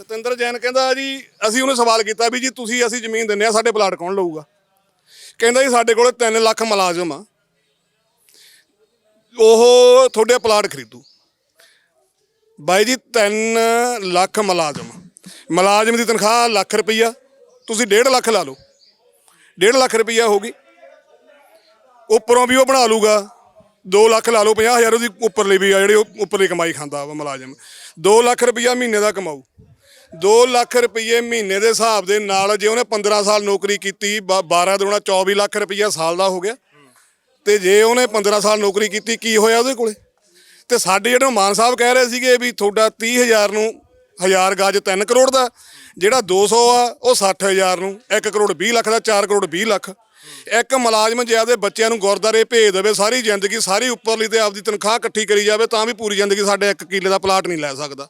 ਸਤਿੰਦਰ ਜੈਨ ਕਹਿੰਦਾ ਜੀ, ਅਸੀਂ ਉਹਨੂੰ ਸਵਾਲ ਕੀਤਾ ਵੀ ਜੀ ਤੁਸੀਂ ਅਸੀਂ ਜ਼ਮੀਨ ਦਿੰਨੇ ਆ ਸਾਡੇ ਪਲਾਟ ਕੌਣ ਲਊਗਾ? ਕਹਿੰਦਾ ਜੀ ਸਾਡੇ ਕੋਲ 3 ਲੱਖ ਮੁਲਾਜ਼ਮ ਆ। ਉਹ ਤੁਹਾਡੇ ਪਲਾਟ ਖਰੀਦੂ। ਬਾਈ ਜੀ 3 ਲੱਖ ਮੁਲਾਜ਼ਮ। ਮੁਲਾਜ਼ਮ ਦੀ ਤਨਖਾਹ ਲੱਖ ਰੁਪਈਆ। ਤੁਸੀਂ 1.5 ਲੱਖ ਲਾ ਲਓ। 1.5 ਲੱਖ ਰੁਪਈਆ ਹੋ ਗਈ। ਉੱਪਰੋਂ ਵੀ ਉਹ ਬਣਾ ਲੂਗਾ 2 ਲੱਖ ਲਾ ਲਓ 50000 ਉਹਦੀ ਉੱਪਰਲੀ ਵੀ ਆ, ਜਿਹੜੀ ਉਹ ਉੱਪਰਲੀ ਕਮਾਈ ਖਾਂਦਾ ਵਾ ਮੁਲਾਜ਼ਮ। 2 ਲੱਖ ਰੁਪਈਆ ਮਹੀਨੇ ਦਾ ਕਮਾਊ। 2 ਲੱਖ ਰੁਪਏ ਮਹੀਨੇ ਦੇ ਹਿਸਾਬ ਦੇ ਨਾਲ ਜੇ ਉਹਨੇ 15 ਸਾਲ ਨੌਕਰੀ ਕੀਤੀ, ਬ- 12 ਦੁਣਾ 24 ਲੱਖ ਰੁਪਈਆ ਸਾਲ ਦਾ ਹੋ ਗਿਆ। ਤੇ ਜੇ ਉਹਨੇ 15 ਸਾਲ ਨੌਕਰੀ ਕੀਤੀ, ਕੀ ਹੋਇਆ ਉਹਦੇ ਕੋਲੇ? ਤੇ ਸਾਡੇ ਜਿਹੜੇ ਮਾਨ ਸਾਹਿਬ ਕਹਿ ਰਹੇ ਸੀਗੇ ਵੀ ਤੁਹਾਡਾ 30000 ਨੂੰ 1000 ਗਾਜ 3 ਕਰੋੜ ਦਾ, ਜਿਹੜਾ 200 ਆ, ਉਹ 60000 ਨੂੰ 1 ਕਰੋੜ 20 ਲੱਖ ਦਾ 4 ਕਰੋੜ 20 ਲੱਖ। ਇੱਕ ਮੁਲਾਜ਼ਮ ਜੇ ਆਪਦੇ ਬੱਚਿਆਂ ਨੂੰ ਗੁਰਦਾਰੇ ਭੇਜ ਦੇਵੇ, ਸਾਰੀ ਜ਼ਿੰਦਗੀ, ਸਾਰੀ ਉੱਪਰਲੀ ਤੇ ਆਪਦੀ ਤਨਖਾਹ ਇਕੱਠੀ ਕਰੀ ਜਾਵੇ, ਤਾਂ ਵੀ ਪੂਰੀ ਜ਼ਿੰਦਗੀ ਸਾਡੇ 1 ਕਿੱਲੇ ਦਾ ਪਲਾਟ ਨਹੀਂ ਲੈ ਸਕਦਾ।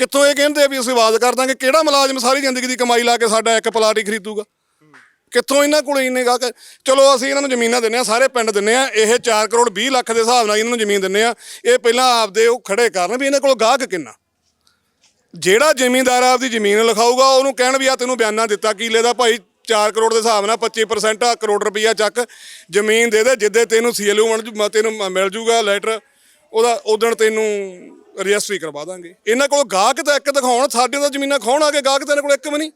ਕਿੱਥੋਂ ਇਹ ਕਹਿੰਦੇ ਆ ਵੀ ਅਸੀਂ ਆਵਾਜ਼ ਕਰ ਦਾਂਗੇ? ਕਿਹੜਾ ਮੁਲਾਜ਼ਮ ਸਾਰੀ ਜ਼ਿੰਦਗੀ ਦੀ ਕਮਾਈ ਲਾ ਕੇ ਸਾਡਾ ਇੱਕ ਪਲਾਟ ਹੀ ਖਰੀਦੂਗਾ? ਕਿੱਥੋਂ ਇਹਨਾਂ ਕੋਲ ਇੰਨੇ ਗਾਹਕ? ਚਲੋ ਅਸੀਂ ਇਹਨਾਂ ਨੂੰ ਜ਼ਮੀਨਾਂ ਦਿੰਨੇ ਆ ਸਾਰੇ ਪਿੰਡ ਦਿੰਨੇ ਆ ਇਹ 4 ਕਰੋੜ 20 ਲੱਖ ਦੇ ਹਿਸਾਬ ਨਾਲ ਇਹਨਾਂ ਨੂੰ ਜ਼ਮੀਨ ਦਿੰਨੇ ਆ ਇਹ ਪਹਿਲਾਂ ਆਪਦੇ ਉਹ ਖੜੇ ਕਰਨ ਵੀ ਇਹਨਾਂ ਕੋਲ ਗਾਹਕ ਕਿੰਨਾ? ਜਿਹੜਾ ਜ਼ਿਮੀਂਦਾਰ ਆਪਦੀ ਜ਼ਮੀਨ ਲਿਖਾਊਗਾ, ਉਹਨੂੰ ਕਹਿਣ ਵੀ ਆ ਤੈਨੂੰ ਬਿਆਨਾ ਦਿੱਤਾ, ਕਿੱਲੇ ਦਾ ਭਾਈ 4 ਕਰੋੜ ਦੇ ਹਿਸਾਬ ਨਾਲ 25% ਆ, ਕਰੋੜ ਰੁਪਈਆ ਚੱਕ, ਜ਼ਮੀਨ ਦੇ ਦੇ, ਜਿੱਦੇ ਤੈਨੂੰ ਸੀਐਲਯੂ ਬਣ ਜੂ, ਤੈਨੂੰ ਮਿਲ ਜੂਗਾ ਲੈਟਰ, ਉਹਦਾ ਉਦਣ ਤੈਨੂੰ ਰਜਿਸਟਰੀ ਕਰਵਾ ਦਾਂਗੇ। ਇਹਨਾਂ ਕੋਲ ਗਾਹਕ ਤਾਂ ਇੱਕ ਦਿਖਾਉਣ, ਸਾਡੇ ਤਾਂ ਜ਼ਮੀਨਾਂ ਖਾਉਣ ਆ ਕੇ ਗਾਹਕ ਤਾਂ ਇਹਨਾਂ ਕੋਲ ਇੱਕ ਵੀ ਨਹੀਂ।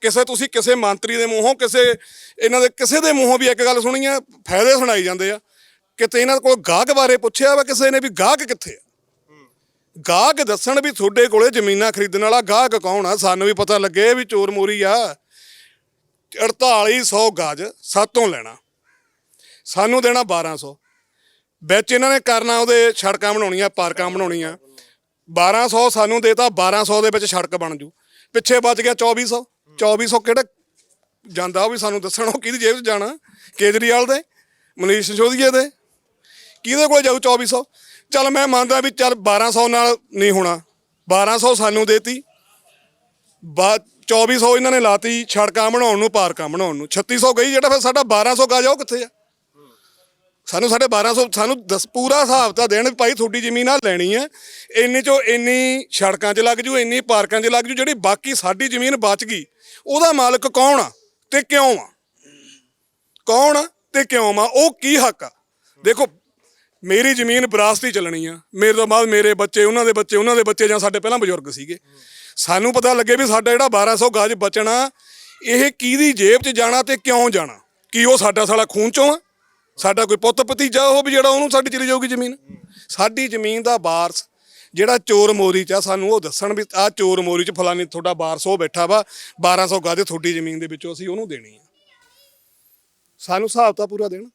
ਕਿਸੇ ਤੁਸੀਂ ਕਿਸੇ ਮੰਤਰੀ ਦੇ ਮੂੰਹੋਂ, ਕਿਸੇ ਇਹਨਾਂ ਦੇ ਕਿਸੇ ਦੇ ਮੂੰਹੋਂ ਵੀ ਇੱਕ ਗੱਲ ਸੁਣੀ ਆ, ਫਾਇਦੇ ਸੁਣਾਈ ਜਾਂਦੇ ਆ। ਕਿਤੇ ਇਹਨਾਂ ਕੋਲ ਗਾਹਕ ਬਾਰੇ ਪੁੱਛਿਆ ਵਾ ਕਿਸੇ ਨੇ ਵੀ ਗਾਹਕ ਕਿੱਥੇ ਆ? ਗਾਹਕ ਦੱਸਣ ਵੀ ਤੁਹਾਡੇ ਕੋਲੇ ਜ਼ਮੀਨਾਂ ਖਰੀਦਣ ਵਾਲਾ ਗਾਹਕ ਕੌਣ ਆ? ਸਾਨੂੰ ਵੀ ਪਤਾ ਲੱਗੇ ਵੀ ਚੋਰ ਮੋਰੀ ਆ। 4800 ਗਜ ਸਾਤੋਂ ਲੈਣਾ। ਸਾਨੂੰ ਦੇਣਾ 1200 ਵਿੱਚ ਇਹਨਾਂ ਨੇ ਕਰਨਾ ਉਹਦੇ ਸੜਕਾਂ ਬਣਾਉਣੀਆਂ, ਪਾਰਕਾਂ ਬਣਾਉਣੀਆਂ। 1200 ਸਾਨੂੰ ਦੇਤਾ 1200 ਦੇ ਵਿੱਚ ਸੜਕ ਬਣ ਜੂ। ਪਿੱਛੇ ਬਚ ਗਿਆ 2400 2400 ਕਿਹੜਾ ਜਾਂਦਾ, ਉਹ ਵੀ ਸਾਨੂੰ ਦੱਸਣ, ਉਹ ਕਿਹਦੀ ਜੇਬ 'ਚ ਜਾਣਾ? ਕੇਜਰੀਵਾਲ ਦੇ? ਮਨੀਸ਼ ਸਿਸੋਦੀਏ ਦੇ? ਕਿਹਦੇ ਕੋਲ ਜਾਊ 2400 ਚੱਲ ਮੈਂ ਮੰਨਦਾ ਵੀ ਚੱਲ 1200 ਨਾਲ ਨਹੀਂ ਹੋਣਾ। 1200 ਸਾਨੂੰ ਦੇਤੀ ਬਾ 2400 ਇਹਨਾਂ ਨੇ ਲਾਤੀ ਸੜਕਾਂ ਬਣਾਉਣ ਨੂੰ, ਪਾਰਕਾਂ ਬਣਾਉਣ ਨੂੰ। 3600 ਗਈ ਜਿਹੜਾ, ਫਿਰ ਸਾਡਾ 1200 ਗਾ ਜਾਓ ਕਿੱਥੇ ਆ? ਸਾਨੂੰ ਸਾਡੇ 1200 ਸਾਨੂੰ ਦਸ ਪੂਰਾ ਹਿਸਾਬ ਤਾਂ ਦੇਣ ਵੀ ਭਾਈ ਤੁਹਾਡੀ ਜ਼ਮੀਨ ਆ ਲੈਣੀ ਹੈ। ਇੰਨੀ ਚੋਂ ਇੰਨੀ ਸੜਕਾਂ 'ਚ ਲੱਗ ਜੂ, ਇੰਨੀ ਪਾਰਕਾਂ 'ਚ ਲੱਗ ਜੂ, ਜਿਹੜੀ ਬਾਕੀ ਸਾਡੀ ਜ਼ਮੀਨ ਬਚ ਗਈ, ਉਹਦਾ ਮਾਲਕ ਕੌਣ ਆ ਤੇ ਕਿਉਂ ਆ? ਕੌਣ ਆ ਤੇ ਕਿਉਂ ਆ? ਉਹ ਕੀ ਹੱਕ ਆ? ਦੇਖੋ, ਮੇਰੀ ਜ਼ਮੀਨ ਵਿਰਾਸਤੀ ਚੱਲਣੀ ਆ। ਮੇਰੇ ਤੋਂ ਬਾਅਦ ਮੇਰੇ ਬੱਚੇ, ਉਹਨਾਂ ਦੇ ਬੱਚੇ, ਉਹਨਾਂ ਦੇ ਬੱਚੇ ਜਾਂ ਸਾਡੇ ਪਹਿਲਾਂ ਬਜ਼ੁਰਗ ਸੀਗੇ। ਸਾਨੂੰ ਪਤਾ ਲੱਗੇ ਵੀ ਸਾਡਾ ਜਿਹੜਾ 1200 ਗਜ ਬਚਣਾ, ਇਹ ਕਿਹਦੀ ਜੇਬ 'ਚ ਜਾਣਾ ਤੇ ਕਿਉਂ ਜਾਣਾ? ਕੀ ਉਹ ਸਾਡਾ ਸਾਲਾ ਖੂਨ ਚੋਂ ਆ? ਸਾਡਾ ਕੋਈ ਪੁੱਤ ਭਤੀਜਾ ਉਹ ਵੀ ਜਿਹੜਾ ਉਹਨੂੰ ਸਾਡੀ ਚਲੀ ਜਾਊਗੀ ਜ਼ਮੀਨ। ਸਾਡੀ ਜ਼ਮੀਨ ਦਾ ਵਾਰਸ ਜਿਹੜਾ ਚੋਰ ਮੋਰੀ ਚ ਆ, ਸਾਨੂੰ ਉਹ ਦੱਸਣ ਵੀ ਆ ਚੋਰ ਮੋਰੀ ਚ ਫਲਾਨੀ ਤੁਹਾਡਾ ਵਾਰਸ ਉਹ ਬੈਠਾ ਵਾ 1200 ਗਜ ਤੁਹਾਡੀ ਜ਼ਮੀਨ ਦੇ ਵਿੱਚੋਂ ਅਸੀਂ ਉਹਨੂੰ ਦੇਣੀ ਆ। ਸਾਨੂੰ ਹਿਸਾਬ ਤਾਂ ਪੂਰਾ ਦੇਣ।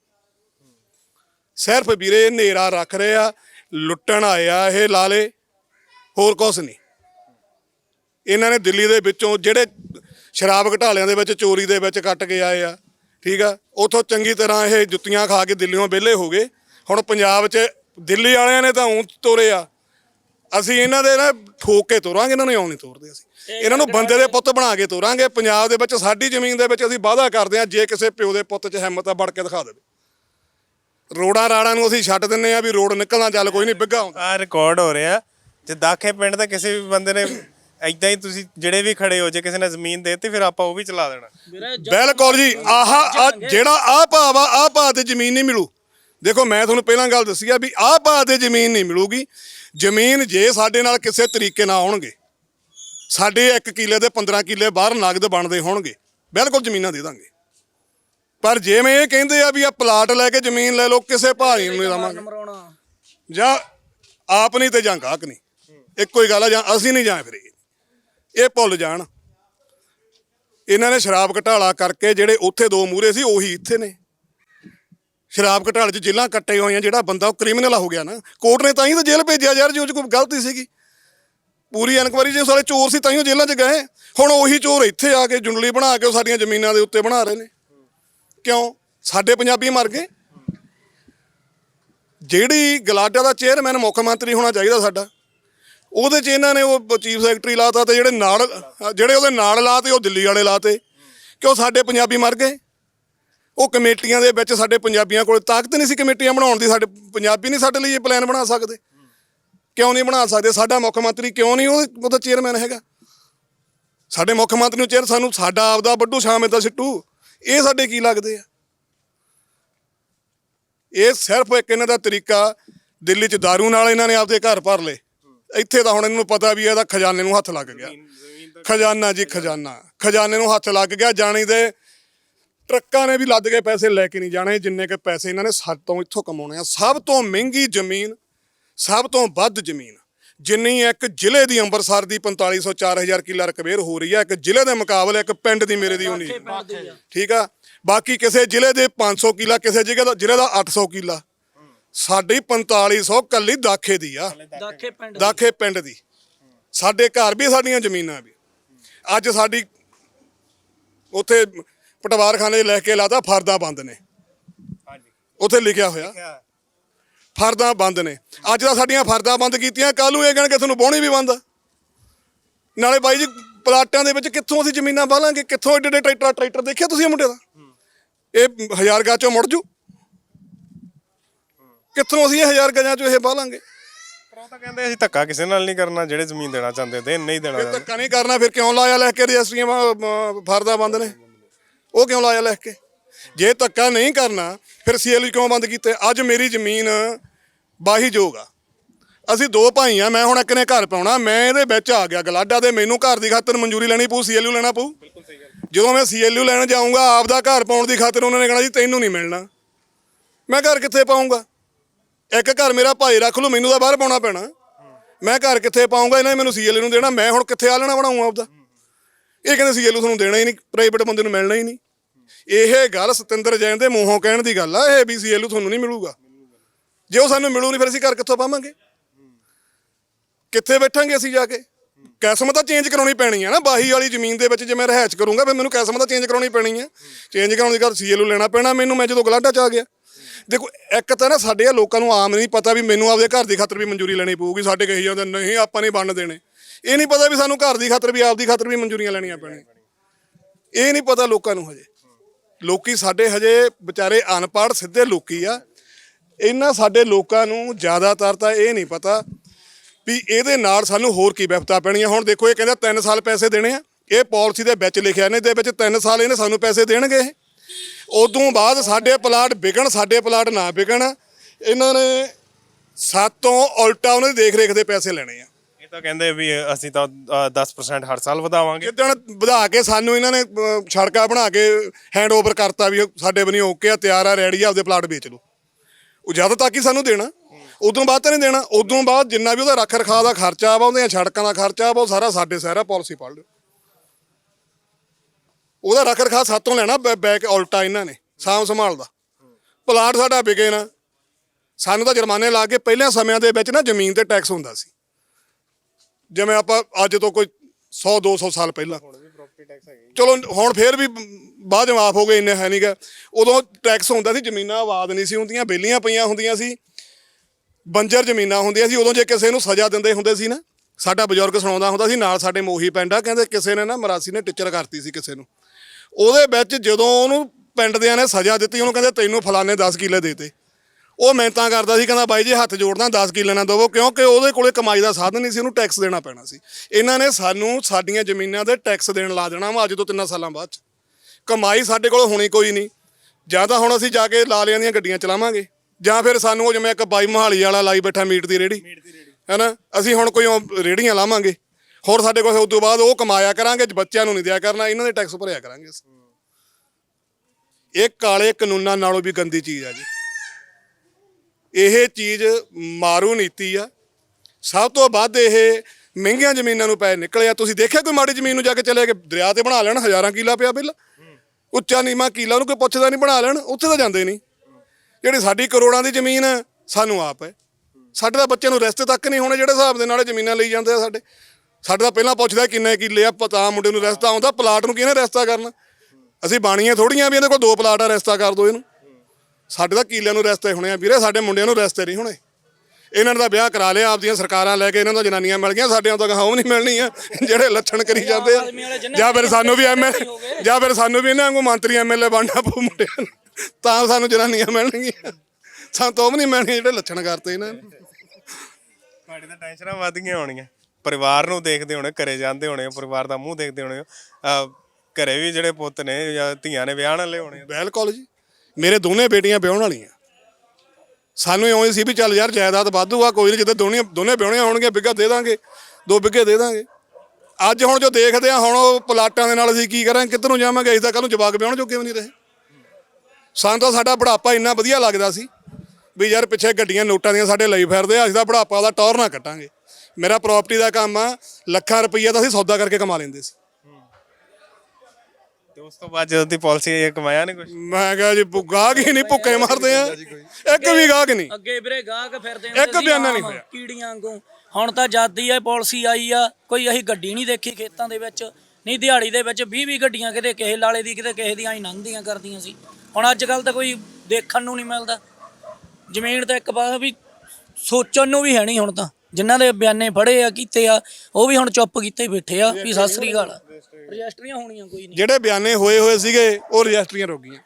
ਸਿਰਫ ਵੀਰੇ ਹਨੇਰਾ ਰੱਖ ਰਹੇ ਆ, ਲੁੱਟਣ ਆਇਆ ਆ ਇਹ ਲਾਲੇ, ਹੋਰ ਕੁਛ ਨਹੀਂ। ਇਹਨਾਂ ਨੇ ਦਿੱਲੀ ਦੇ ਵਿੱਚੋਂ ਜਿਹੜੇ ਸ਼ਰਾਬ ਘਟਾਲਿਆਂ ਦੇ ਵਿੱਚ, ਚੋਰੀ ਦੇ ਵਿੱਚ ਕੱਟ ਕੇ ਆਏ ਆ ਠੀਕ ਆ? ਉਥੋਂ ਚੰਗੀ ਤਰ੍ਹਾਂ ਇਹ ਜੁੱਤੀਆਂ ਖਾ ਕੇ ਦਿੱਲੀੋਂ ਵਿਹਲੇ ਹੋ ਗਏ। ਹੁਣ ਪੰਜਾਬ 'ਚ ਦਿੱਲੀ ਵਾਲਿਆਂ ਨੇ ਤਾਂ ਉਂ ਤੋਰੇ ਆ। ਅਸੀਂ ਇਹਨਾਂ ਦੇ ਨਾ ਠੋਕ ਕੇ ਤੋਰਾਂਗੇ ਇਹਨਾਂ ਨੂੰ ਇਉਂ ਨਹੀਂ ਤੋਰਦੇ ਅਸੀਂ। ਇਹਨਾਂ ਨੂੰ ਬੰਦੇ ਦੇ ਪੁੱਤ ਬਣਾ ਕੇ ਤੋਰਾਂਗੇ। ਪੰਜਾਬ ਦੇ ਵਿੱਚ ਸਾਡੀ ਜ਼ਮੀਨ ਦੇ ਵਿੱਚ ਅਸੀਂ ਵਾਅਦਾ ਕਰਦੇ ਆ ਜੇ ਕਿਸੇ ਪਿਓ ਦੇ ਪੁੱਤ 'ਚ ਹਿੰਮਤ ਆ ਵੜ ਕੇ ਦਿਖਾ ਦੇਵੇ। ਰੋੜਾਂ ਰਾੜਾਂ ਨੂੰ ਅਸੀਂ ਛੱਡ ਦਿੰਨੇ ਆ ਵੀ ਰੋਡ ਨਿਕਲਣਾ ਚੱਲ ਕੋਈ ਨਹੀਂ ਬਿੱਗਾ ਹੁੰਦਾ ਆ ਰਿਕਾਰਡ ਹੋ ਰਿਹਾ। ਜੇ ਦਾਖੇ ਪਿੰਡ ਦਾ ਕਿਸੇ ਵੀ ਬੰਦੇ ਨੇ ਐਦਾਂ ਹੀ ਤੁਸੀਂ ਜਿਹੜੇ ਵੀ ਖੜੇ ਹੋ ਜੇ ਕਿਸੇ ਨੇ ਜ਼ਮੀਨ ਦੇਤੀ ਫਿਰ ਆਪਾਂ ਉਹ ਵੀ ਚਲਾ ਦੇਣਾ। ਬਿਲਕੁਲ ਜੀ ਆਹ ਆਹ ਜਿਹੜਾ ਆਹ ਭਾਵ ਆ ਆਹ ਭਾਅ ਤੇ ਜ਼ਮੀਨ ਨਹੀਂ ਮਿਲੂ। ਦੇਖੋ ਮੈਂ ਤੁਹਾਨੂੰ ਪਹਿਲਾਂ ਗੱਲ ਦੱਸੀ ਆ ਵੀ ਆਹ ਭਾਅ ਤੇ ਜ਼ਮੀਨ ਨਹੀਂ ਮਿਲੂਗੀ। ਜ਼ਮੀਨ ਜੇ ਸਾਡੇ ਨਾਲ ਕਿਸੇ ਤਰੀਕੇ ਨਾਲ ਆਉਣਗੇ ਸਾਡੇ 1 ਕਿੱਲੇ ਦੇ 15 ਕਿੱਲੇ ਬਾਹਰ ਨਗਦ ਬਣਦੇ ਹੋਣਗੇ ਬਿਲਕੁਲ ਜ਼ਮੀਨਾਂ ਦੇ ਦਾਂਗੇ। ਪਰ ਜਿਵੇਂ ਇਹ ਕਹਿੰਦੇ ਆ ਵੀ ਆ ਪਲਾਟ ਲੈ ਕੇ ਜ਼ਮੀਨ ਲੈ ਲਓ ਕਿਸੇ ਭਾਅ ਨਹੀਂ ਦੇਵਾਂਗੇ ਜਾਂ ਆਪ ਨਹੀਂ ਤੇ ਜਾਂ ਗਾਹਕ ਨਹੀਂ। ਇੱਕੋ ਹੀ ਗੱਲ ਆ ਜਾਂ ਅਸੀਂ ਨਹੀਂ ਜਾਂ ਫਿਰ ਇਹ ਭੁੱਲ ਜਾਣ। ਇਹਨਾਂ ਨੇ ਸ਼ਰਾਬ ਘਟਾਲਾ ਕਰਕੇ ਜਿਹੜੇ ਉੱਥੇ ਦੋ ਮੂਰੇ ਸੀ, ਉਹੀ ਇੱਥੇ ਨੇ। ਸ਼ਰਾਬ ਘਟਾਲੇ 'ਚ ਜੇਲਾਂ ਕੱਟੇ ਹੋਈਆਂ, ਜਿਹੜਾ ਬੰਦਾ ਉਹ ਕ੍ਰਿਮੀਨਲ ਹੋ ਗਿਆ ਨਾ। ਕੋਰਟ ਨੇ ਤਾਂ ਹੀ ਤਾਂ ਜੇਲ੍ਹ ਭੇਜਿਆ ਯਾਰ, ਜੇ ਉਹ 'ਚ ਕੋਈ ਗਲਤੀ ਸੀਗੀ। ਪੂਰੀ ਇਨਕੁਆਰੀ ਜੇ ਸਾਲੇ ਚੋਰ ਸੀ ਤਾਂ ਹੀ ਉਹ ਜੇਲ੍ਹਾਂ 'ਚ ਗਏ। ਹੁਣ ਉਹੀ ਚੋਰ ਇੱਥੇ ਆ ਕੇ ਜੁੰਡਲੀ ਬਣਾ ਕੇ ਉਹ ਸਾਡੀਆਂ ਜ਼ਮੀਨਾਂ ਦੇ ਉੱਤੇ ਬਣਾ ਰਹੇ ਨੇ। ਕਿਉਂ? ਸਾਡੇ ਪੰਜਾਬੀ ਮਰ ਗਏ। ਜਿਹੜੀ ਗਲਾਡਾ ਦਾ ਚੇਅਰਮੈਨ ਮੁੱਖ ਮੰਤਰੀ ਹੋਣਾ ਚਾਹੀਦਾ ਸਾਡਾ ਉਹਦੇ 'ਚ ਇਹਨਾਂ ਨੇ ਉਹ ਚੀਫ ਸੈਕਟਰੀ ਲਾਤਾ ਤੇ ਜਿਹੜੇ ਨਾਲ, ਜਿਹੜੇ ਉਹਦੇ ਨਾਲ ਲਾਤੇ, ਉਹ ਦਿੱਲੀ ਵਾਲੇ ਲਾਤੇ। ਕਿਉਂ ਸਾਡੇ ਪੰਜਾਬੀ ਮਰ ਗਏ? ਉਹ ਕਮੇਟੀਆਂ ਦੇ ਵਿੱਚ ਸਾਡੇ ਪੰਜਾਬੀਆਂ ਕੋਲ ਤਾਕਤ ਨਹੀਂ ਸੀ ਕਮੇਟੀਆਂ ਬਣਾਉਣ ਦੀ, ਸਾਡੇ ਪੰਜਾਬੀ ਨਹੀਂ ਸਾਡੇ ਲਈ ਇਹ ਪਲਾਨ ਬਣਾ ਸਕਦੇ। ਕਿਉਂ ਨਹੀਂ ਬਣਾ ਸਕਦੇ? ਸਾਡਾ ਮੁੱਖ ਮੰਤਰੀ ਕਿਉਂ ਨਹੀਂ ਉਹ, ਉਹਦਾ ਚੇਅਰਮੈਨ ਹੈਗਾ। ਸਾਡੇ ਮੁੱਖ ਮੰਤਰੀ ਨੂੰ ਚੇਅਰ, ਸਾਨੂੰ ਸਾਡਾ ਆਪਦਾ ਵੱਡੂ ਸ਼ਾਮੇ ਤਾਂ ਸਿੱਟੂ। ਇਹ ਸਾਡੇ ਕੀ ਲੱਗਦੇ ਆ? ਇਹ ਸਿਰਫ ਇੱਕ ਇਹਨਾਂ ਦਾ ਤਰੀਕਾ, ਦਿੱਲੀ 'ਚ दारू ਨਾਲ ਇਹਨਾਂ ਨੇ ਆਪਦੇ ਘਰ ਭਰ ਲਏ। ਇੱਥੇ ਤਾਂ ਹੁਣ ਇਹਨਾਂ ਨੂੰ ਪਤਾ ਵੀ ਇਹਦਾ ਖਜ਼ਾਨੇ ਨੂੰ ਹੱਥ ਲੱਗ ਗਿਆ। ਖਜ਼ਾਨਾ ਜੀ ਖਜ਼ਾਨਾ। ਖਜ਼ਾਨੇ। ਨੂੰ ਹੱਥ ਲੱਗ ਗਿਆ ਜਾਣੀ ਦੇ ਟਰੱਕਾਂ ਨੇ ਵੀ ਲੱਦ ਕੇ ਪੈਸੇ ਲੈ ਕੇ ਨਹੀਂ ਜਾਣੇ ਜਿੰਨੇ ਕੇ ਪੈਸੇ ਇਹਨਾਂ ਨੇ ਸਾਡੇ ਤੋਂ ਇੱਥੋਂ ਕਮਾਉਣੇ ਆ। ਸਭ ਤੋਂ ਮਹਿੰਗੀ ਜ਼ਮੀਨ ਸਭ ਤੋਂ ਵੱਧ ਜ਼ਮੀਨ ਜਿੰਨੀ ਇੱਕ ਜ਼ਿਲ੍ਹੇ ਦੀ ਅੰਮ੍ਰਿਤਸਰ ਦੀ 4500 4000 ਕਿੱਲਾ ਰਕਬੇਰ ਹੋ ਰਹੀ ਹੈ ਇੱਕ ਜ਼ਿਲ੍ਹੇ ਦੇ ਮੁਕਾਬਲੇ ਇੱਕ ਪਿੰਡ ਦੀ ਮੇਰੇ ਦੀ ਹੋਣੀ। ਠੀਕ ਆ? ਬਾਕੀ ਕਿਸੇ ਜ਼ਿਲ੍ਹੇ ਦੇ 500 ਕਿੱਲਾ ਕਿਸੇ ਜ਼ਿਲ੍ਹੇ ਦਾ ਜ਼ਿਲ੍ਹੇ ਦਾ 800 ਕਿੱਲਾ। ਸਾਡੀ 4500 ਕੱਲੀ ਦਾਖੇ ਦੀ ਆ। ਦਾਖੇ ਪਿੰਡ ਦਾਖੇ ਪਿੰਡ ਦੀ। ਸਾਡੇ ਘਰ ਵੀ ਸਾਡੀਆਂ ਜ਼ਮੀਨਾਂ ਵੀ। ਅੱਜ ਸਾਡੀ ਉੱਥੇ ਪਟਵਾਰਖਾਨੇ ਲਿਖ ਕੇ ਲਾਤਾ ਫਰਦਾ ਬੰਦ ਨੇ। ਹਾਂਜੀ। ਉੱਥੇ ਲਿਖਿਆ ਹੋਇਆ। ਫਰਦਾਂ ਬੰਦ ਨੇ। ਅੱਜ ਤਾਂ ਸਾਡੀਆਂ ਫਰਦਾਂ ਬੰਦ ਕੀਤੀਆਂ ਕੱਲ ਨੂੰ ਇਹ ਕਹਿਣਗੇ ਤੁਹਾਨੂੰ ਬੋਣੀ ਵੀ ਬੰਦ ਆ। ਨਾਲੇ ਬਾਈ ਜੀ ਪਲਾਟਾਂ ਦੇ ਵਿੱਚ ਕਿੱਥੋਂ ਅਸੀਂ ਜ਼ਮੀਨਾਂ ਬਾਲਾਂਗੇ? ਕਿੱਥੋਂ ਏਡੇ ਏਡੇ ਟਰੈਕਟਰ ਟਰੈਕਟਰ ਦੇਖਿਆ ਤੁਸੀਂ ਇਹ ਮੁੰਡੇ ਦਾ? ਇਹ ਹਜ਼ਾਰ ਗਾਂ ਚੋਂ ਮੁੜ ਜੂ। ਕਿੱਥੋਂ ਅਸੀਂ ਇਹ ਹਜ਼ਾਰ ਗਾਂ ਚੋਂ ਇਹ ਪਰ ਉਹ ਤਾਂ ਕਹਿੰਦੇ ਅਸੀਂ ਧੱਕਾ ਕਿਸੇ ਨਾਲ ਨਹੀਂ ਕਰਨਾ ਜਿਹੜੇ ਜ਼ਮੀਨ ਦੇਣਾ ਚਾਹੁੰਦੇ ਤੇ ਨਹੀਂ ਦੇਣਾ ਫਿਰ ਧੱਕਾ ਨਹੀਂ ਕਰਨਾ ਫਿਰ ਕਿਉਂ ਲਾਇਆ ਲਿਖ ਕੇ ਰਜਿਸਟਰੀਆਂ ਫਰਦਾਂ ਬੰਦ ਨੇ? ਉਹ ਕਿਉਂ ਲਾਇਆ ਲਿਖ ਕੇ? ਜੇ ਧੱਕਾ ਨਹੀਂ ਕਰਨਾ ਫਿਰ ਸੀਐਲਯੂ ਕਿਉਂ ਬੰਦ ਕੀਤੇ? ਅੱਜ ਮੇਰੀ ਜ਼ਮੀਨ ਬਾਹੀਯੋਗ ਆ। ਅਸੀਂ ਦੋ ਭਾਈ ਆ ਮੈਂ ਹੁਣ ਇੱਕ ਨੇ ਘਰ ਪਾਉਣਾ ਮੈਂ ਇਹਦੇ ਵਿੱਚ ਆ ਗਿਆ ਗਲਾਡਾ ਦੇ ਮੈਨੂੰ ਘਰ ਦੀ ਖਾਤਰ ਮਨਜ਼ੂਰੀ ਲੈਣੀ ਪਊ ਸੀਐਲਯੂ ਲੈਣਾ ਪਊ? ਜਦੋਂ ਮੈਂ ਸੀਐਲਯੂ ਲੈਣ ਜਾਊਂਗਾ ਆਪਦਾ ਘਰ ਪਾਉਣ ਦੀ ਖਾਤਰ ਉਹਨਾਂ ਨੇ ਕਹਿਣਾ ਜੀ ਤੈਨੂੰ ਨਹੀਂ ਮਿਲਣਾ। ਮੈਂ ਘਰ ਕਿੱਥੇ ਪਾਊਂਗਾ? ਇੱਕ ਘਰ ਮੇਰਾ ਭਾਈ ਰੱਖ ਲਓ ਮੈਨੂੰ ਤਾਂ ਬਾਹਰ ਪਾਉਣਾ ਪੈਣਾ। ਮੈਂ ਘਰ ਕਿੱਥੇ ਪਾਉਂਗਾ ਇਹਨਾਂ ਨੇ ਮੈਨੂੰ ਸੀਐਲ ਨੂੰ ਦੇਣਾ, ਮੈਂ ਹੁਣ ਕਿੱਥੇ ਆ ਲੈਣਾ ਬਣਾਉਂਗਾ ਆਪਦਾ? ਇਹ ਕਹਿੰਦੇ ਸੀਐਲ ਤੁਹਾਨੂੰ ਦੇਣਾ ਹੀ ਨਹੀਂ ਪ੍ਰਾਈਵੇਟ ਬੰਦੇ ਨੂੰ ਮਿਲਣਾ ਹੀ ਨਹੀਂ। ਇਹ ਗੱਲ ਸਤਿੰਦਰ ਜੈਨ ਦੇ ਮੂੰਹੋਂ ਕਹਿਣ ਦੀ ਗੱਲ ਆ, ਇਹ ਵੀ ਸੀਐਲ ਤੁਹਾਨੂੰ ਨਹੀਂ ਮਿਲੂਗਾ। ਜੇ ਉਹ ਸਾਨੂੰ ਮਿਲੂ ਨਹੀਂ, ਫਿਰ ਅਸੀਂ ਘਰ ਕਿੱਥੋਂ ਪਾਵਾਂਗੇ? ਕਿੱਥੇ ਬੈਠਾਂਗੇ ਅਸੀਂ ਜਾ ਕੇ? ਕਿਸਮ ਤਾਂ ਚੇਂਜ ਕਰਾਉਣੀ ਪੈਣੀ ਹੈ ਨਾ, ਬਾਹੀ ਵਾਲੀ ਜ਼ਮੀਨ ਦੇ ਵਿੱਚ ਜੇ ਮੈਂ ਰਹਿائش ਕਰੂੰਗਾ, ਫਿਰ ਮੈਨੂੰ ਕਿਸਮ ਤਾਂ ਚੇਂਜ ਕਰਾਉਣੀ ਪੈਣੀ ਹੈ ਚੇਂਜ ਕਰਾਉਣ ਦੀ ਗੱਲ ਸੀਐਲ ਲੈਣਾ ਪੈਣਾ ਮੈਨੂੰ, ਮੈਂ ਜਦੋਂ ਗਲਾਡਾ ਚ ਆ ਗਿਆ। ਦੇਖੋ, ਇੱਕ ਤਾਂ ਨਾ ਸਾਡੇ ਆ ਲੋਕਾਂ ਨੂੰ ਆਮ ਨਹੀਂ ਪਤਾ ਵੀ ਮੈਨੂੰ ਆਪਦੇ ਘਰ ਦੀ ਖਾਤਰ ਵੀ ਮਨਜ਼ੂਰੀ ਲੈਣੀ ਪਊਗੀ, ਸਾਡੇ ਕਹੀ ਜਾਂਦੇ ਨਹੀਂ, ਆਪਾਂ ਨਹੀਂ ਬੰਨ ਦੇਣੇ। ਇਹ ਨਹੀਂ ਪਤਾ ਵੀ ਸਾਨੂੰ ਘਰ ਦੀ ਖਾਤਰ ਵੀ ਆਪਦੀ ਖਾਤਰ ਵੀ ਮਨਜ਼ੂਰੀਆਂ ਲੈਣੀਆਂ ਪੈਣੀਆਂ। ਇਹ ਨਹੀਂ ਪਤਾ ਲੋਕਾਂ ਨੂੰ ਹਜੇ। ਲੋਕੀ ਸਾਡੇ ਹਜੇ ਵਿਚਾਰੇ ਅਨਪੜ੍ਹ, ਸਿੱਧੇ ਲੋਕੀ ਆ। ਇਹਨਾਂ ਸਾਡੇ ਲੋਕਾਂ ਨੂੰ ਜ਼ਿਆਦਾਤਰ ਤਾਂ ਇਹ ਨਹੀਂ ਪਤਾ ਵੀ ਇਹਦੇ ਨਾਲ ਸਾਨੂੰ ਹੋਰ ਕੀ ਵਿਪਤਾ ਪੈਣੀਆਂ। ਹੁਣ ਦੇਖੋ, ਇਹ ਕਹਿੰਦਾ 3 ਸਾਲ ਪੈਸੇ ਦੇਣੇ ਆ। ਇਹ ਪਾਲਿਸੀ ਦੇ ਵਿੱਚ ਲਿਖਿਆ ਨੇ, ਇਹਦੇ ਵਿੱਚ 3 ਸਾਲ ਇਹਨੇ ਸਾਨੂੰ ਪੈਸੇ ਦੇਣਗੇ ਇਹ। ਉਦੋਂ ਬਾਅਦ ਸਾਡੇ ਪਲਾਟ ਵਿਕਣ ਸਾਡੇ ਪਲਾਟ ਨਾ ਵਿਕਣ ਇਹਨਾਂ ਨੇ ਸਾਤੋਂ ਉਲਟਾ ਉਹਨਾਂ ਦੀ ਦੇਖ ਰੇਖ ਦੇ ਪੈਸੇ ਲੈਣੇ ਆ। ਇਹ ਤਾਂ ਕਹਿੰਦੇ ਵੀ ਅਸੀਂ ਤਾਂ ਅ, 10% ਹਰ ਸਾਲ ਵਧਾਵਾਂਗੇ। ਜਿੱਦਣ ਵਧਾ ਕੇ ਸਾਨੂੰ ਇਹਨਾਂ ਨੇ ਅਹ, ਸੜਕਾਂ ਬਣਾ ਕੇ ਹੈਂਡ ਓਵਰ ਕਰਤਾ ਵੀ ਸਾਡੇ ਬਣੀ ਓਕੇ ਆ ਤਿਆਰ ਆ ਰੈਡੀ ਆ ਆਪਦੇ ਪਲਾਟ ਵੇਚ ਲਓ। ਉਹ ਜਦ ਤੱਕ ਹੀ ਸਾਨੂੰ ਦੇਣਾ ਉਦੋਂ ਬਾਅਦ ਤਾਂ ਨਹੀਂ ਦੇਣਾ ਉਦੋਂ ਬਾਅਦ ਜਿੰਨਾ ਵੀ ਉਹਦਾ ਰੱਖ ਰਖਾਅ ਦਾ ਖਰਚਾ ਵਾ ਉਹਦੀਆਂ ਸੜਕਾਂ ਦਾ ਖਰਚਾ ਵਾ ਉਹ ਸਾਰਾ ਸਾਡੇ ਸਹਿਰਾ ਪਾਲਿਸੀ ਪੜ ਲਿਓ। ਉਹਦਾ ਰੱਖ ਰਖਾਅ ਸਾਤੋਂ ਲੈਣਾ ਬੈਕ ਉਲਟਾ ਇਹਨਾਂ ਨੇ ਸਾਂਭ ਸੰਭਾਲ ਦਾ। ਪਲਾਟ ਸਾਡਾ ਵਿਕੇ ਨਾ। ਸਾਨੂੰ ਤਾਂ ਜੁਰਮਾਨੇ ਲਾ ਕੇ ਪਹਿਲਿਆਂ ਸਮਿਆਂ ਦੇ ਵਿੱਚ ਨਾ ਜ਼ਮੀਨ ਤੇ ਟੈਕਸ ਹੁੰਦਾ ਸੀ। ਜਿਵੇਂ ਆਪਾਂ ਅੱਜ ਤੋਂ ਕੋਈ 100 200 ਸਾਲ ਪਹਿਲਾਂ। ਚਲੋ ਹੁਣ ਫੇਰ ਵੀ ਬਾਅਦ ਮਾਫ ਹੋ ਗਏ ਇੰਨੇ ਹੈ ਨਹੀਂਗਾ ਉਦੋਂ ਟੈਕਸ ਹੁੰਦਾ ਸੀ ਜ਼ਮੀਨਾਂ ਆਬਾਦ ਨਹੀਂ ਸੀ ਹੁੰਦੀਆਂ ਬੇਲੀਆਂ ਪਈਆਂ ਹੁੰਦੀਆਂ ਸੀ। ਬੰਜਰ ਜ਼ਮੀਨਾਂ ਹੁੰਦੀਆਂ ਸੀ ਉਦੋਂ ਜੇ ਕਿਸੇ ਨੂੰ ਸਜ਼ਾ ਦਿੰਦੇ ਹੁੰਦੇ ਸੀ ਨਾ ਸਾਡਾ ਬਜ਼ੁਰਗ ਸੁਣਾਉਂਦਾ ਹੁੰਦਾ ਸੀ ਨਾਲ ਸਾਡੇ ਮੋਹੀ ਪਿੰਡ ਆ ਕਹਿੰਦੇ ਕਿਸੇ ਨੇ ਨਾ ਮਰਾਸੀ ਨੇ ਟੀਚਰ ਕਰਤੀ ਸੀ ਕਿਸੇ ਨੂੰ। ਉਹਦੇ ਵਿੱਚ ਜਦੋਂ ਉਹਨੂੰ ਪਿੰਡ ਦਿਆਂ ਨੇ ਸਜ਼ਾ ਦਿੱਤੀ ਉਹਨੂੰ ਕਹਿੰਦੇ ਤੈਨੂੰ ਫਲਾਣੇ 10 ਕਿੱਲੇ ਦੇਤੇ। ਉਹ ਮਿਹਨਤਾਂ ਕਰਦਾ ਸੀ ਕਹਿੰਦਾ ਬਾਈ ਜੀ ਹੱਥ ਜੋੜਦਾ 10 ਕਿੱਲੇ ਨਾ ਦੇਵੋ ਕਿਉਂਕਿ ਉਹਦੇ ਕੋਲੇ ਕਮਾਈ ਦਾ ਸਾਧਨ ਨਹੀਂ ਸੀ ਉਹਨੂੰ ਟੈਕਸ ਦੇਣਾ ਪੈਣਾ ਸੀ। ਇਹਨਾਂ ਨੇ ਸਾਨੂੰ ਸਾਡੀਆਂ ਜ਼ਮੀਨਾਂ ਦੇ ਟੈਕਸ ਦੇਣ ਲਾ ਦੇਣਾ ਵਾ ਅੱਜ ਤੋਂ ਤਿੰਨਾਂ ਸਾਲਾਂ ਬਾਅਦ ਚ। ਕਮਾਈ ਸਾਡੇ ਕੋਲ ਹੋਣੀ ਕੋਈ ਨਹੀਂ। ਜਾਂ ਤਾਂ ਹੁਣ ਅਸੀਂ ਜਾ ਕੇ ਲਾਲਿਆਂ ਦੀਆਂ ਗੱਡੀਆਂ ਚਲਾਵਾਂਗੇ ਜਾਂ ਫਿਰ ਸਾਨੂੰ ਉਹ ਜਿਵੇਂ ਇੱਕ ਬਾਈ ਮਹਾਲੀ ਵਾਲਾ ਲਾਈ ਬੈਠਾ ਮੀਟ ਦੀ ਰੇੜੀ। ਹੈਨਾ? ਅਸੀਂ ਹੁਣ ਕੋਈ ਉਹ ਰੇੜੀਆਂ ਲਾਵਾਂਗੇ। ਹੋਰ ਸਾਡੇ ਕੋਲ ਉਸ ਤੋਂ ਬਾਅਦ ਉਹ ਕਮਾਇਆ ਕਰਾਂਗੇ, ਬੱਚਿਆਂ ਨੂੰ ਨਹੀਂ ਦਿਆ ਕਰਨਾ, ਇਹਨਾਂ ਦੇ ਟੈਕਸ ਭਰਿਆ ਕਰਾਂਗੇ ਇਹ ਕਾਲੇ ਕਾਨੂੰਨਾਂ ਨਾਲੋਂ ਵੀ ਗੰਦੀ ਚੀਜ਼ ਆ ਜੀ। ਇਹ ਚੀਜ਼ ਮਾਰੂ ਨੀਤੀ ਆ। ਸਭ ਤੋਂ ਵੱਧ ਇਹ ਮਹਿੰਗੀਆਂ ਜ਼ਮੀਨਾਂ ਨੂੰ ਪੈ ਨਿਕਲਿਆ ਤੁਸੀਂ ਦੇਖਿਆ ਕੋਈ ਮਾੜੀ ਜ਼ਮੀਨ ਨੂੰ ਜਾ ਕੇ ਚਲੇ ਕੇ ਦਰਿਆ ਤੇ ਬਣਾ ਲੈਣ, ਹਜ਼ਾਰਾਂ ਕਿਲਾ ਪਿਆ ਬਿੱਲ ਉੱਚਾ ਨੀਵਾਂ ਕਿੱਲਾ ਨੂੰ ਕੋਈ ਪੁੱਛਦਾ ਨਹੀਂ, ਬਣਾ ਲੈਣ, ਉੱਥੇ ਤਾਂ ਜਾਂਦੇ ਨਹੀਂ। ਜਿਹੜੀ ਸਾਡੀ ਕਰੋੜਾਂ ਦੀ ਜ਼ਮੀਨ ਸਾਨੂੰ ਆਪ ਹੈ। ਸਾਡੇ ਤਾਂ ਬੱਚਿਆਂ ਨੂੰ ਰਸਤੇ ਤੱਕ ਨਹੀਂ ਹੋਣੇ ਜਿਹੜੇ ਹਿਸਾਬ ਦੇ ਨਾਲ ਜ਼ਮੀਨਾਂ ਲਈ ਜਾਂਦੇ ਆ ਸਾਡੇ। ਸਾਡੇ ਤਾਂ ਪਹਿਲਾਂ ਪੁੱਛਦਾ ਕਿੰਨੇ ਕਿੱਲੇ ਆ ਪਤਾ ਮੁੰਡੇ ਨੂੰ ਰਸਤਾ ਆਉਂਦਾ ਪਲਾਟ ਨੂੰ ਕਿਹਨੇ ਰਸਤਾ ਕਰਨਾ? ਅਸੀਂ ਬਾਣੀਆਂ ਥੋੜੀਆਂ ਵੀ ਇਹਦੇ ਕੋਲ ਦੋ ਪਲਾਟ ਆ ਰਸਤਾ ਕਰ ਦੋ ਇਹਨੂੰ। ਸਾਡੇ ਤਾਂ ਕੀਲਿਆਂ ਨੂੰ ਰਸਤੇ ਹੋਣੇ ਆ ਵੀਰੇ ਸਾਡੇ ਮੁੰਡਿਆਂ ਨੂੰ ਰਸਤੇ ਨਹੀਂ ਹੋਣੇ। ਇਹਨਾਂ ਨੇ ਤਾਂ ਵਿਆਹ ਕਰਾ ਲਿਆ ਆਪਦੀਆਂ ਸਰਕਾਰਾਂ ਲੈ ਕੇ ਇਹਨਾਂ ਦਾ ਜਨਾਨੀਆਂ ਮਿਲ ਗਈਆਂ ਸਾਡਿਆਂ ਤੋਂ ਗਾਹਾਂ ਉਹ ਨਹੀਂ ਮਿਲਣੀ ਆ ਜਿਹੜੇ ਲੱਛਣ ਕਰੀ ਜਾਂਦੇ ਆ। ਜਾਂ ਫਿਰ ਸਾਨੂੰ ਵੀ ਐਮਐਲ ਜਾਂ ਫਿਰ ਸਾਨੂੰ ਵੀ ਇਹਨਾਂ ਵਾਂਗੂ ਮੰਤਰੀ ਐਮਐਲਏ ਬਣਨਾ ਪਊ ਮੁੰਡਿਆਂ ਨੂੰ। ਤਾਂ ਸਾਨੂੰ ਜਨਾਨੀਆਂ ਮਿਲਣਗੀਆਂ। ਸਾਨੂੰ ਤਾਂ ਉਹ ਵੀ ਨਹੀਂ ਮਿਲਣੀਆਂ ਜਿਹੜੇ ਲੱਛਣ ਕਰਤੇ ਇਹਨਾਂ ਨੇ। ਤੁਹਾਡੀ ਤਾਂ ਟੈਨਸ਼ਨਾਂ ਵੱਧ ਗਈਆਂ ਹੋਣੀਆਂ ਪਰਿਵਾਰ ਨੂੰ ਦੇਖਦੇ ਹੋਣੇ, ਘਰੇ ਜਾਂਦੇ ਹੋਣੇ, ਪਰਿਵਾਰ ਦਾ ਮੂੰਹ ਦੇਖਦੇ ਹੋਣੇ, ਅਹ, ਘਰੇ ਵੀ ਜਿਹੜੇ ਪੁੱਤ ਨੇ ਜਾਂ ਧੀਆਂ ਨੇ ਵਿਆਹਣ ਵਾਲੇ ਹੋਣੇ ਬਿਲਕੁਲ ਜੀ। ਮੇਰੇ ਦੋਨੇ ਬੇਟੀਆਂ ਵਿਆਹਣ ਵਾਲੀਆਂ। ਸਾਨੂੰ ਇਉਂ ਹੀ ਸੀ ਵੀ ਚੱਲ ਯਾਰ, ਜਾਇਦਾਦ ਵਾਧੂ ਆ, ਕੋਈ ਨਹੀਂ ਜਿੱਦਾਂ ਦੋਨੇ ਦੋਨੇ ਵਿਆਹਣੀਆਂ ਹੋਣਗੀਆਂ ਬਿੱਗਾ ਦੇ ਦਾਂਗੇ, ਦੋ ਬਿੱਗੇ ਦੇ ਦਾਂਗੇ। ਅੱਜ ਹੁਣ ਜੋ ਦੇਖਦੇ ਆ, ਹੁਣ ਉਹ ਪਲਾਟਾਂ ਦੇ ਨਾਲ ਅਸੀਂ ਕੀ ਕਰਾਂਗੇ, ਕਿੱਧਰ ਨੂੰ ਜਾਵਾਂਗੇ, ਅਸੀਂ ਤਾਂ ਕੱਲ ਨੂੰ ਜਵਾਕ ਵਿਆਹਣ ਜੋਗੇ ਵੀ ਨਹੀਂ ਰਹੇ। ਸਾਨੂੰ ਤਾਂ ਸਾਡਾ ਬੁਢਾਪਾ ਇੰਨਾ ਵਧੀਆ ਲੱਗਦਾ ਸੀ ਵੀ ਯਾਰ ਪਿੱਛੇ ਗੱਡੀਆਂ, ਨੋਟਾਂ ਦੀਆਂ ਸਾਡੇ ਲਈ ਫਿਰਦੇ ਆ, ਅਸੀਂ ਤਾਂ ਬੁਢਾਪਾ ਦਾ ਟੌਰ ਨਾ ਕੱਟਾਂਗੇ। ਮੇਰਾ ਪ੍ਰਾਪਰਟੀ ਦਾ ਕੰਮ ਆ ਲੱਖਾਂ ਰੁਪਈਆ ਤਾਂ ਅਸੀਂ ਸੌਦਾ ਕਰਕੇ ਕਮਾ ਲੈਂਦੇ ਸੀ। ਤੇ ਉਸ ਤੋਂ ਬਾਅਦ ਜਦੋਂ ਦੀ ਪਾਲਿਸੀ ਇਹ ਕਮਾਇਆ ਨਹੀਂ ਕੁਝ ਮੈਂ ਕਿਹਾ ਜੀ ਭੁ- ਗਾਹਕ ਹੀ ਨਹੀਂ ਭੁੱਕੇ ਮਾਰਦੇ ਆ। ਇੱਕ ਵੀ ਗਾਹਕ ਨਹੀਂ ਅੱਗੇ ਵੀਰੇ ਗਾਹਕ ਫਿਰਦੇ ਇੱਕ ਹੁੰਦੇ ਸੀ ਬਿਆਨਾ ਨਹੀਂ ਆਮ ਹੋਇਆ। ਕੀੜੀਆਂ ਵਾਂਗੂ। ਹੁਣ ਤਾਂ ਜਾਦੀ ਆ ਪਾਲਿਸੀ ਆਈ ਆ। ਕੋਈ ਅਸੀਂ ਗੱਡੀ ਨਹੀਂ ਦੇਖੀ ਖੇਤਾਂ ਦੇ ਵਿੱਚ ਨਹੀਂ ਦਿਹਾੜੀ ਦੇ ਵਿੱਚ। 20 20 ਗੱਡੀਆਂ ਕਿਤੇ ਕਿਸੇ ਲਾਲੇ ਦੀ ਕਿਤੇ ਕਿਸੇ ਦੀਆਂ ਹੀ ਲੰਘਦੀਆਂ ਕਰਦੀਆਂ ਸੀ। ਹੁਣ ਅੱਜ ਕੱਲ ਤਾਂ ਕੋਈ ਦੇਖਣ ਨੂੰ ਨਹੀਂ ਮਿਲਦਾ। ਜ਼ਮੀਨ ਤਾਂ ਇੱਕ ਪਾਸੇ ਵੀ ਸੋਚਣ ਨੂੰ ਵੀ ਹੈ ਨਹੀਂ ਹੁਣ ਤਾਂ। ਜਿਨ੍ਹਾਂ ਦੇ ਬਿਆਨੇ ਫੜੇ ਆ, ਕੀਤੇ ਆ, ਉਹ ਵੀ ਹੁਣ ਚੁੱਪ ਕੀਤੇ ਬੈਠੇ ਆ ਵੀ ਸਤਿ ਸ੍ਰੀ ਅਕਾਲ। ਰਜਿਸਟਰੀਆਂ ਹੋਣੀਆਂ ਕੋਈ ਨਹੀਂ। ਜਿਹੜੇ ਬਿਆਨੇ ਹੋਏ ਹੋਏ ਸੀਗੇ, ਉਹ ਰਜਿਸਟਰੀਆਂ ਰੁਕ ਗਈਆਂ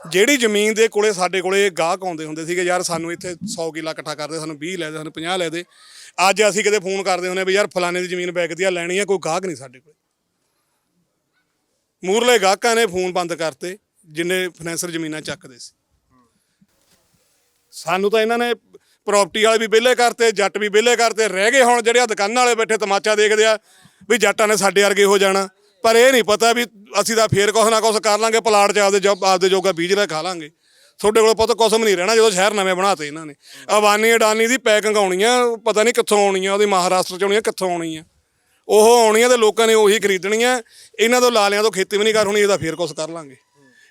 ਜਿਹੜੀ ਜ਼ਮੀਨ ਦੇ ਕੋਲੇ ਸਾਡੇ ਕੋਲੇ ਗਾਹਕ ਆਉਂਦੇ ਹੁੰਦੇ ਸੀਗੇ, ਯਾਰ ਸਾਨੂੰ ਇੱਥੇ 100 ਕਿੱਲਾ ਇਕੱਠਾ ਕਰਦੇ ਸਾਨੂੰ 20 ਲੈ ਦੇ, ਸਾਨੂੰ 50 ਲੈ ਦੇ। ਅੱਜ ਅਸੀਂ ਕਿਤੇ ਫੋਨ ਕਰਦੇ ਹੁੰਦੇ ਵੀ ਯਾਰ ਫਲਾਣੇ ਦੀ ਜ਼ਮੀਨ ਵਿਕਦੀ ਆ, ਲੈਣੀ ਆ, ਕੋਈ ਗਾਹਕ ਨਹੀਂ ਸਾਡੇ ਕੋਲੇ। ਮੂਰਲੇ ਗਾਹਕਾਂ ਨੇ ਫੋਨ ਬੰਦ ਕਰਤੇ, ਜਿੰਨੇ ਫਾਈਨੈਂਸਰ ਜ਼ਮੀਨਾਂ ਚੱਕਦੇ ਸੀ। ਸਾਨੂੰ ਤਾਂ ਇਹਨਾਂ ਨੇ ਪ੍ਰਾਪਰਟੀ ਵਾਲੇ ਵੀ ਵਿਹਲੇ ਕਰਤੇ, ਜੱਟ ਵੀ ਵਿਹਲੇ ਕਰਤੇ, ਰਹਿ ਗਏ ਹੁਣ ਜਿਹੜੇ ਆ ਦੁਕਾਨਾਂ ਵਾਲੇ ਬੈਠੇ ਤਮਾਚਾ ਦੇਖਦੇ ਆ ਵੀ ਜੱਟਾਂ ਨੇ ਸਾਡੇ ਵਰਗੇ ਹੋ ਜਾਣਾ। ਪਰ ਇਹ ਨਹੀਂ ਪਤਾ ਵੀ ਅਸੀਂ ਤਾਂ ਫੇਰ ਕੁਛ ਨਾ ਕੁਛ ਕਰ ਲਾਂਗੇ, ਪਲਾਟ 'ਚ ਆਪਦੇ ਜੋ ਆਪਦੇ ਜੋਗਾ ਬੀਜ ਲੈ ਖਾ ਲਾਂਗੇ। ਤੁਹਾਡੇ ਕੋਲ ਪੁੱਤ ਕੁਛ ਵੀ ਨਹੀਂ ਰਹਿਣਾ ਜਦੋਂ ਸ਼ਹਿਰ ਨਵੇਂ ਬਣਾਤੇ ਇਹਨਾਂ ਨੇ। ਅਵਾਨੀ ਅਡਾਨੀ ਦੀ ਪੈਕਿੰਗ ਆਉਣੀ ਆ, ਪਤਾ ਨਹੀਂ ਕਿੱਥੋਂ ਆਉਣੀ ਆ, ਉਹਦੀ ਮਹਾਰਾਸ਼ਟਰ 'ਚ ਆਉਣੀ ਆ, ਕਿੱਥੋਂ ਆਉਣੀ ਆ। ਉਹ ਆਉਣੀ ਆ ਤੇ ਲੋਕਾਂ ਨੇ ਉਹੀ ਖਰੀਦਣੀ ਖਰੀਦਣੀਆਂ ਇਹਨਾਂ ਤੋਂ ਲਾਲਿਆਂ ਤੋਂ ਖੇਤੀ ਵੀ ਨਹੀਂ ਕਰ ਹੋਣੀ ਇਹਦਾ ਫੇਰ ਕੁਛ ਕਰ ਲਾਂਗੇ।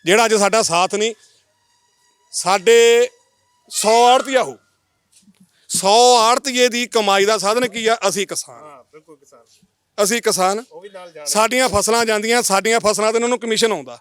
ਜਿਹੜਾ ਅੱਜ ਸਾਡਾ ਸਾਥ ਨਹੀਂ, ਸਾਡੇ 100 ਆੜਤੀਆ ਹੋ। 100 ਆੜਤੀਏ ਦੀ ਕਮਾਈ ਦਾ ਸਾਧਨ ਕੀ ਆ? ਅਸੀਂ ਕਿਸਾਨ। ਹਾਂ ਬਿਲਕੁਲ ਕਿਸਾਨ। ਅਸੀਂ ਕਿਸਾਨ। ਉਹ ਵੀ ਨਾਲ ਜਾਣ ਸਾਡੀਆਂ ਫਸਲਾਂ ਜਾਂਦੀਆਂ ਸਾਡੀਆਂ ਫਸਲਾਂ ਤੇ ਉਹਨਾਂ ਨੂੰ ਕਮਿਸ਼ਨ ਆਉਂਦਾ।